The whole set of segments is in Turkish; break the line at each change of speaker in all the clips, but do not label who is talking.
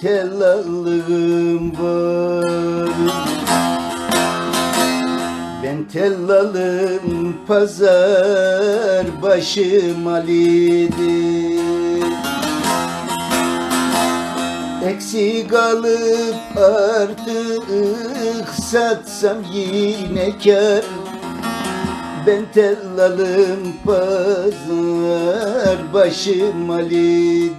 tellalım var. Ben tellalım pazar başım Ali'dir. Eksik alıp artık satsam yine kar Ben tellalım pazar başım Ali'dir.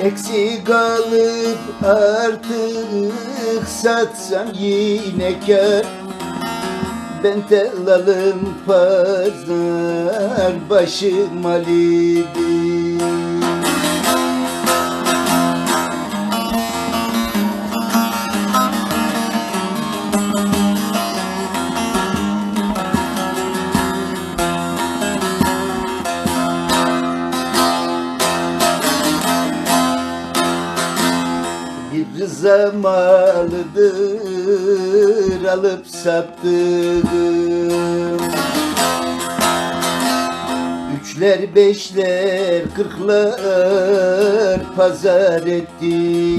Eksik alıp artık satsam yine kar. Ben tellalım pazar başım Ali'dir Malıdır alıp sattığım Üçler beşler kırklar pazar ettiğim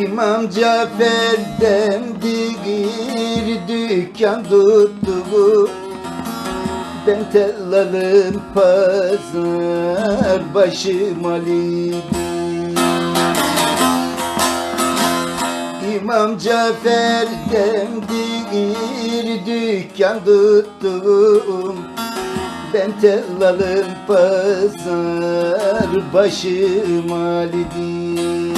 İmam Cafer'den bir dükkan tuttuğum ben tellalım pazar başım Ali'dir İmam Cafer'den bir dükkan tuttum. Ben tellalım pazar başım Ali'dir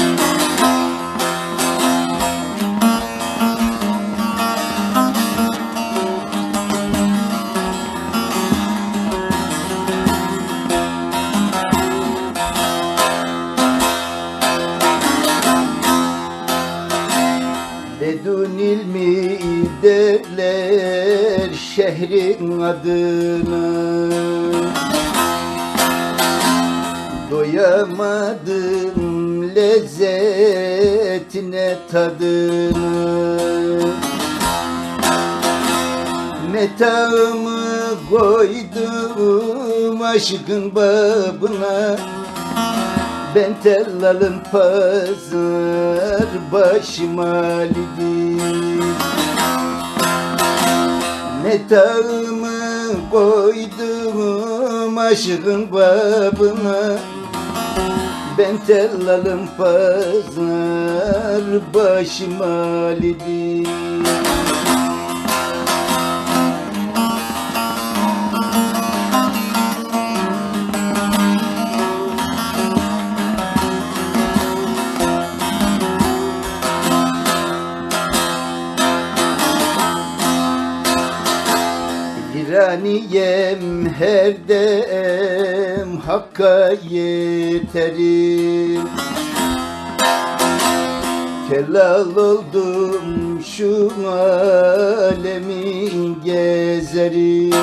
derler şehrin adına Doyamadım lezzetine tadına Metağımı koydum aşkın babına. Ben tellalım pazar başım Ali'dir Metağımı koydum aşkın babına. Ben tellalım pazar başım Ali'dir Viraniyem her dem Hakka yeterim Kelal oldum şu alemin gezerim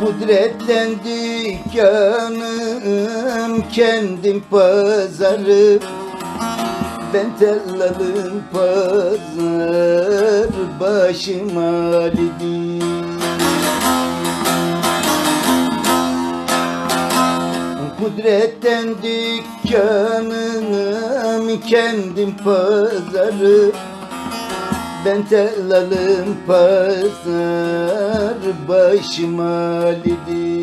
Kudretten dükkanım kendim pazarım ben tellalım pazar başım Ali'dir Kudretten dükkanım kendim pazarı. Ben tellalım pazar başım Ali'dir